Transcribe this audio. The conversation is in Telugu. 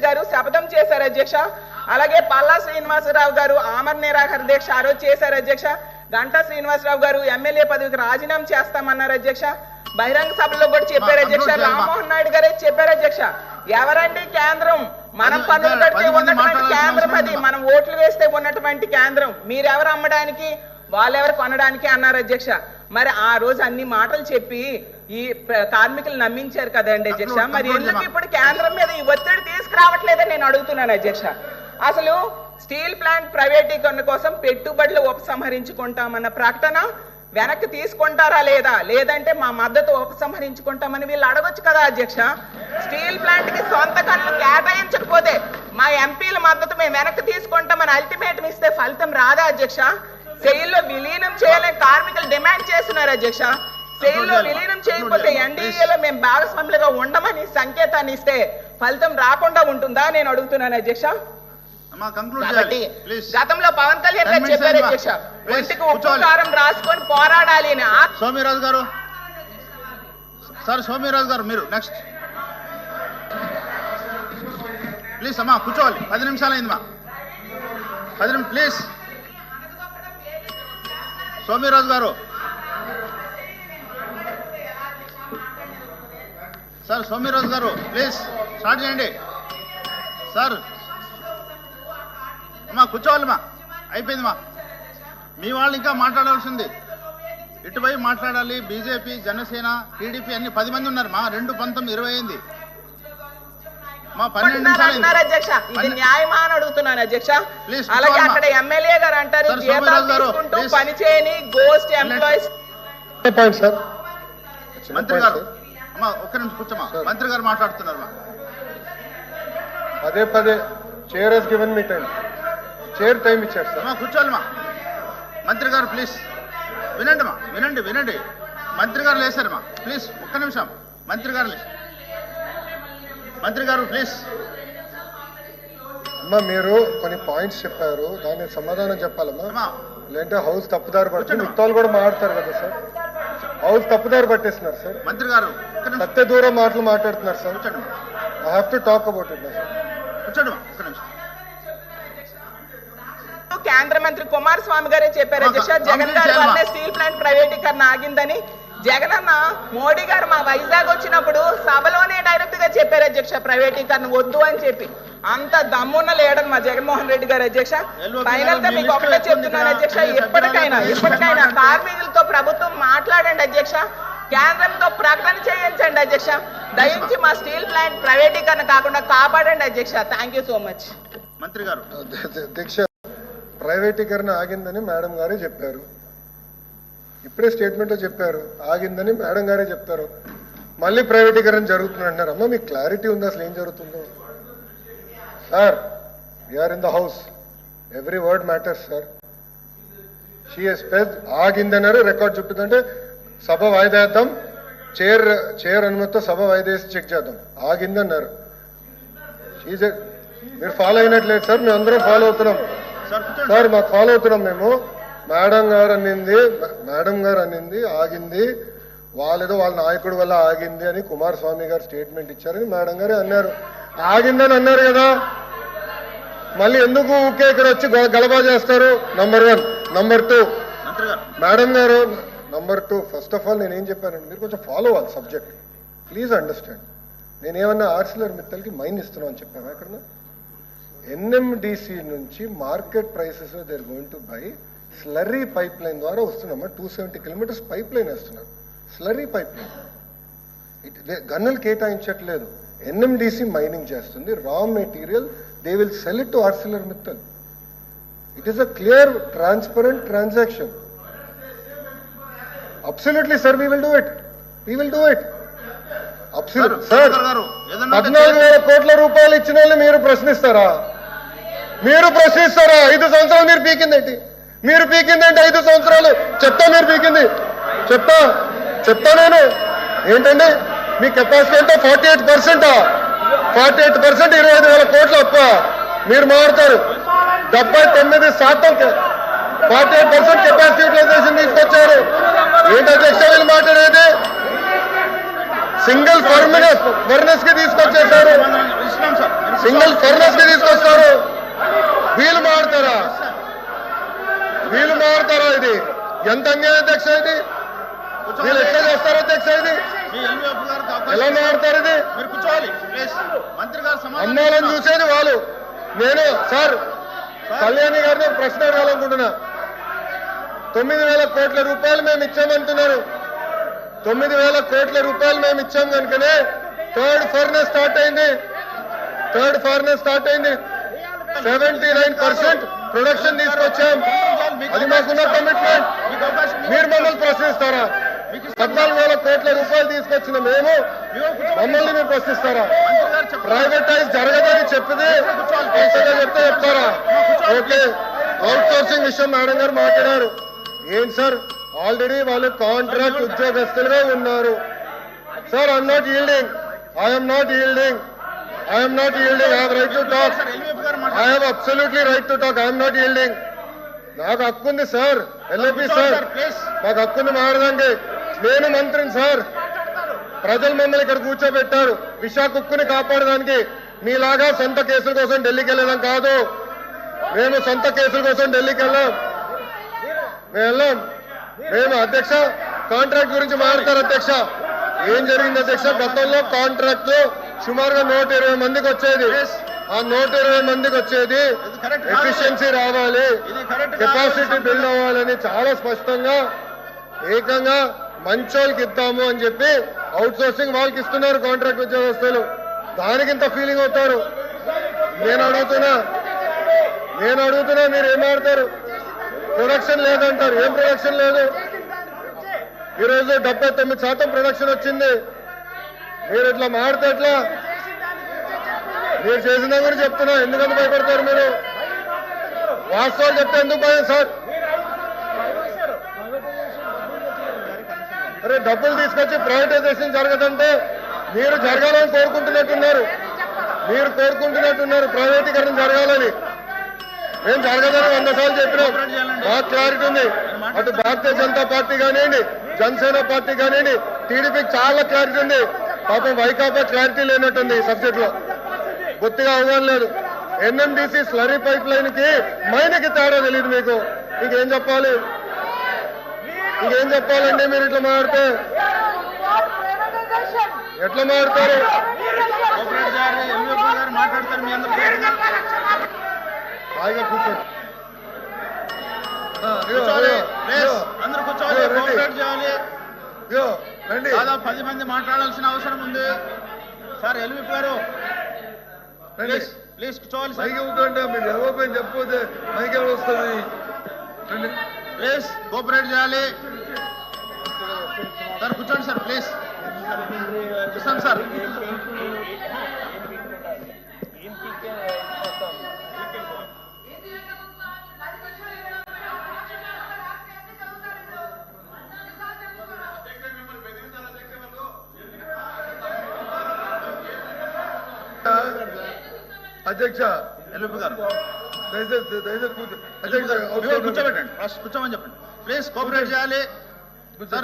గారు శపథం చేశారు అధ్యక్ష. అలాగే పల్లా శ్రీనివాసరావు గారు ఆమర నిరాహార దీక్ష ఆ రోజు చేశారు అధ్యక్ష. గంటా శ్రీనివాసరావు గారు ఎమ్మెల్యే పదవికి రాజీనామా చేస్తామన్నారు అధ్యక్ష. బహిరంగ సభలో కూడా చెప్పారు అధ్యక్ష. రామ్మోహన్ నాయుడు గారే చెప్పారు అధ్యక్ష. ఎవరండి కేంద్రం? మనం కడితే మంది ఉన్నటువంటి కేంద్రం అది? మనం ఓట్లు వేస్తే ఉన్నటువంటి కేంద్రం. మీరెవరు అమ్మడానికి? వాళ్ళెవరు కొనడానికి అన్నారు అధ్యక్ష. మరి ఆ రోజు అన్ని మాటలు చెప్పి ఈ కార్మికులు నమ్మించారు కదండి అధ్యక్ష. మరి ఎందుకు. ఇప్పుడు కేంద్రం మీద ఈ ఒత్తిడి తీసుకురావట్లేదని నేను అడుగుతున్నాను అధ్యక్ష. అసలు స్టీల్ ప్లాంట్ ప్రైవేటీకరణ కోసం పెట్టుబడులు ఉపసంహరించుకుంటామన్న ప్రకటన వెనక్కి తీసుకుంటారా లేదా? లేదంటే మా మద్దతు ఉపసంహరించుకుంటామని వీళ్ళు అడగొచ్చు కదా అధ్యక్ష. స్టీల్ ప్లాంట్కి సొంత కళ్ళు కేటాయించకపోతే మా ఎంపీల మద్దతు మేము వెనక్కి తీసుకుంటామని అల్టిమేటం ఇస్తే ఫలితం రాదా అధ్యక్ష? సెయిల్లో విలీనం చేయాలని కార్మికులు డిమాండ్ చేస్తున్నారు అధ్యక్ష? సెయిల్లో విలీనం చేయకపోతే ఎన్డీఏలో మేము భాగస్వాములుగా ఉండమని సంకేతాన్ని ఇస్తే ఫలితం రాకుండా ఉంటుందా నేను అడుగుతున్నాను అధ్యక్ష. కాబట్టి గతంలో పవన్ కళ్యాణ్ గారు చెప్పారు. అధ్యక్ష. ఒంటికి ఉప్పు కూర్చోవాలి. కారం రాసుకొని పోరాడాలి అని సోమిరాజు గారు. సార్ సోమిరాజు గారు మీరు నెక్స్ట్ ప్లీజ్ అమ్మా కూర్చోవాలి. పది నిమిషాలు అయింది మా పది నిమిషం ప్లీజ్ సోమిరాజు గారు. సార్ సోమిరాజు గారు ప్లీజ్ స్టార్ట్ చేయండి. సార్ అమ్మా కూర్చోవాలిమా? అయిపోయిందిమా? మీ వాళ్ళు ఇంకా మాట్లాడాల్సింది. ఇటువై మాట్లాడాలి బీజేపీ జనసేన టీడీపీ అన్ని పది మంది ఉన్నారు. మా రెండు పంతొమ్మిది ఇరవై అయింది. అంటున్నారు. అధ్యక్ష? ఇది న్యాయమా అని అడుగుతున్నాను అధ్యక్ష. అలాగే. అక్కడ ఎమ్మెల్యే గారు అంటారు జీతాలు తీసుకుంటూ please. పని చేయని గోస్ట్ ఎంప్లాయీస్ మంత్రి గారు. అమ్మా ఒక్క నిమిషం కూర్చోమా. మంత్రి గారు మాట్లాడుతున్నారు మా. పదే పదే chair he's given me time chair time ఇచ్చారు సార్ అమ్మా కూర్చోవాలమ్మా మంత్రి గారు ప్లీజ్ వినండి మా. వినండి వినండి. మంత్రి గారు లేసారమ్మా ప్లీజ్ ఒక్క నిమిషం. మంత్రి గారు లేచి మంత్రి గారు ప్లీజ్ అమ్మా మీరు కొన్ని పాయింట్స్ చెప్పారు. దానికి సమాధానం చెప్పాలమ్మా. లేదంటే హౌస్ తప్పుదారి కూర్చోండి. మిగతాలు కూడా మాట్లాడతారు కదా సార్. హౌస్ తప్పుదారి పట్టేస్తున్నారు సార్. మంత్రి గారు సత్య దూరం మాటలు మాట్లాడుతున్నారు sir. I have to talk about it sir. కేంద్ర మంత్రి కుమారస్వామి గారే చెప్పారు అధ్యక్ష జగన్ గారి. స్టీల్ ప్లాంట్ ప్రైవేటీకరణ ఆగిందని. జగన్ అన్న మోడీ గారు మా వైజాగ్ వచ్చినప్పుడు సభలోనే చెప్పారు అధ్యక్ష ప్రైవేటీకరణ వద్దు అని చెప్పి. అంత దమ్మున్న లేడని మా జగన్మోహన్ రెడ్డి గారు అధ్యక్ష. ఫైనల్గా మీకు ఒకటే చెప్తున్నాను అధ్యక్ష? ఎప్పటికైనా ఎప్పటికైనా కార్మికులతో ప్రభుత్వం మాట్లాడండి అధ్యక్ష. కేంద్రంతో ప్రకటన చేయించండి అధ్యక్ష. దయించి మా స్టీల్ ప్లాంట్ ప్రైవేటీకరణ కాకుండా కాపాడండి అధ్యక్ష. థ్యాంక్ యూ సో మచ్ మంత్రి గారు. దీక్ష ప్రైవేటీకరణ ఆగిందని మేడం గారే చెప్పారు. ఇప్పుడే స్టేట్మెంట్లో చెప్పారు ఆగిందని మేడం గారే చెప్తారు. మళ్ళీ ప్రైవేటీకరణ జరుగుతుంది అంటున్నారు అమ్మ మీకు క్లారిటీ ఉంది అసలు ఏం జరుగుతుందో? Sir we're in the house every word matters sir she's పెద్ ఆగిందన్నారు రికార్డ్ చుట్టుందంటే సభ వాయిదా వేద్దాం చైర్ చైర్ అనుమతితో సభ వాయిదా వేసి చెక్ చేద్దాం. ఆగిందన్నారు. షీజ్ మీరు ఫాలో అయినట్లేదు సార్ మేము అందరం ఫాలో అవుతున్నాం. సార్ మాకు ఫాలో అవుతున్నాం మేము. మేడం గారు అనింది మేడం గారు అనింది ఆగింది. వాళ్ళేదో వాళ్ళ నాయకుడి వల్ల ఆగింది అని కుమారస్వామి గారు స్టేట్మెంట్ ఇచ్చారని మేడం గారు అన్నారు. ఆగిందని అన్నారు కదా. మళ్ళీ ఎందుకు ఊకే ఇక్కడ వచ్చి గలబా చేస్తారు? Number one number two madam గారు number two first of all నేను ఏం చెప్పానండి మీరు కొంచెం ఫాలో అవ్వాలి సబ్జెక్ట్ ప్లీజ్ అండర్స్టాండ్ నేనేమన్నా ఆర్సిలర్ మిత్తల్కి మైన్ ఇస్తున్నాం అని చెప్పాను ఎక్కడ ఎన్ఎండిసి నుంచి market prices they're going to buy slurry pipeline ద్వారా వస్తున్నామా? Two seventy kilometres pipe line వేస్తున్నారు. స్లర్రీ పైప్ లైన్ గన్నులు కేటాయించట్లేదు. ఎన్ఎండిసి మైనింగ్ చేస్తుంది. Raw material they will sell it to Arcelor Mittal. It is a clear transparent transaction absolutely sir we will do it we will do it absolute sir పద్నాలుగు వేల కోట్ల రూపాయలు ఇచ్చిన వాళ్ళు మీరు ప్రశ్నిస్తారా? మీరు ప్రశ్నిస్తారా? ఐదు సంవత్సరాలు మీరు పీకిందేంటి? మీరు పీకిందేంటి ఐదు సంవత్సరాలు? చెప్తా మీరు పీకింది. చెప్తా. చెప్తా నేను. ఏంటండి? మీ కెపాసిటీ అంటే ఫార్టీ ఎయిట్ పర్సెంటా ఫార్టీ ఎయిట్ పర్సెంట్ ఇరవై ఐదు వేల కోట్లు అప్ప. మీరు మారుతారు. డెబ్బై తొమ్మిది శాతం forty eight percent capacity utilisation తీసుకొచ్చారు. ఏంటి అధ్యక్ష వీళ్ళు మాట్లాడేది? సింగిల్ ఫర్మినస్ ఫర్నెస్కి తీసుకొచ్చేసారు సింగిల్ ఫర్నెస్కి తీసుకొస్తారు వీలు మారుతారా? వీలు మారుతారా ఇది? ఎంత అన్యాయ అధ్యక్ష ఇది? వీళ్ళు ఎట్లా చేస్తారు అధ్యక్ష ఇది? ఎలా మారుతారు ఇది? మీరు అమ్మాలని. చూసేది వాళ్ళు. నేను సార్ కళ్యాణి గారిని ప్రశ్న అడగాలనుకుంటున్నా. తొమ్మిది వేల కోట్ల రూపాయలు మేము ఇచ్చామంటున్నారు. తొమ్మిది వేల కోట్ల రూపాయలు మేము ఇచ్చాం కనుకనే థర్డ్ ఫర్నెస్ స్టార్ట్ అయింది. థర్డ్ ఫర్నెస్ స్టార్ట్ అయింది. సెవెంటీ నైన్ పర్సెంట్ ప్రొడక్షన్ తీసుకొచ్చాం. అది మాకున్న కమిట్మెంట్ మీరు మమ్మల్ని ప్రశ్నిస్తారా? పద్నాలుగు వేల కోట్ల రూపాయలు తీసుకొచ్చిన మేము మమ్మల్ని మీరు ప్రశ్నిస్తారా? ప్రైవేటైజ్ జరగదని కొత్తగా చెప్తే చెప్తారా? ఓకే అవుట్ సోర్సింగ్ విషయం మేడం గారు మాట్లాడారు. ఏంటి సార్? ఆల్రెడీ వాళ్ళు కాంట్రాక్ట్ ఉద్యోగస్తులుగా ఉన్నారు. Sir I'm not yielding I'm not yielding I'm not yielding I right to talk I have absolutely right to talk I'm not yielding నాకు హక్కు ఉంది సార్ ఎల్ఏపి సార్ మాకు హక్కుంది మారదండి. నేను మంత్రిని సార్. ప్రజలు మమ్మల్ని ఇక్కడ కూర్చోబెట్టారు. విశాఖ ఉక్కుని కాపాడడానికి మీలాగా సొంత కేసుల కోసం ఢిల్లీకి వెళ్ళడం కాదు. మేము సొంత కేసుల కోసం ఢిల్లీకి వెళ్ళాం. మేము వెళ్ళాం. మేము అధ్యక్ష కాంట్రాక్ట్ గురించి మాట్లాడతారు అధ్యక్ష. ఏం జరిగింది అధ్యక్ష? గతంలో కాంట్రాక్ట్లో సుమారుగా నూట ఇరవై మందికి వచ్చేది. ఆ నూట ఇరవై మందికి వచ్చేది. ఎఫిషియన్సీ రావాలి. కెపాసిటీ బిల్డ్ అవ్వాలని చాలా స్పష్టంగా ఏకంగా మంచోళ్ళకి ఇద్దాము అని చెప్పి అవుట్ సోర్సింగ్ వాళ్ళకి ఇస్తున్నారు కాంట్రాక్ట్ ఉద్యోగస్తులు. దానికింత ఫీలింగ్ అవుతారు. నేను అడుగుతున్నా నేను అడుగుతున్నా మీరు ఏం ఆడతారు? ప్రొడక్షన్ లేదంటారు. ఏం ప్రొడక్షన్ లేదు? ఈరోజు డెబ్బై తొమ్మిది శాతం ప్రొడక్షన్ వచ్చింది. మీరు ఇట్లా మాడితే ఎట్లా? మీరు చేసిన కూడా చెప్తున్నా. ఎందుకంత భయపడతారు మీరు? వాస్తవాలు చెప్తే ఎందుకు భయం సార్? అరే డబ్బులు తీసుకొచ్చి ప్రైవేటైజేషన్ జరగదంటే మీరు జరగాలని కోరుకుంటున్నట్టున్నారు. మీరు కోరుకుంటున్నట్టున్నారు. ప్రైవేటీకరణ జరగాలని. మేము జరగదని వంద సార్లు చెప్పినాం. బాగా క్లారిటీ ఉంది. అటు భారతీయ జనతా పార్టీ కానివ్వండి జనసేన పార్టీ కానివ్వండి టీడీపీకి చాలా క్లారిటీ ఉంది. పాపం వైకాపా క్లారిటీ లేనట్టుంది ఈ సబ్జెక్ట్లో. బొత్తిగా అవగాహన లేదు. ఎన్ఎండిసి స్లరీ పైప్ లైన్కి మైనకి తేడా తెలియదు మీకు. ఇంకేం చెప్పాలి? ఇంకేం చెప్పాలండి? మీరు ఇట్లా మాడితే ఎట్లా మాడతారు మాట్లాడతారు మీ అందరూ హాయిగా కూర్చోండి. అందరూ కూర్చోవాలి. రండి. కోఆపరేట్ చేయాలి. ఇదిగో, రండి. దాదాపు పది మంది మాట్లాడాల్సిన అవసరం ఉంది. సార్ గారు రండి. ప్లీజ్ ప్లీజ్ కూర్చోవాలి మైకి ఇవ్వకుండా. మీరు ఎవరిపైన చెప్పకపోతే మైకి ఎవరు వస్తుంది? రండి. ప్లీజ్ కోఆపరేట్ చేయాలి. సార్ కూర్చోండి సార్ ప్లీజ్. కూర్చోండి సార్. అధ్యక్ష ఎల్వీఎఫ్ గారు దయచేసి దయచేసి కూర్చోబెట్టండి. ఫస్ట్ కూర్చోమని చెప్పండి ప్లీజ్ కోఆపరేట్ చేయాలి.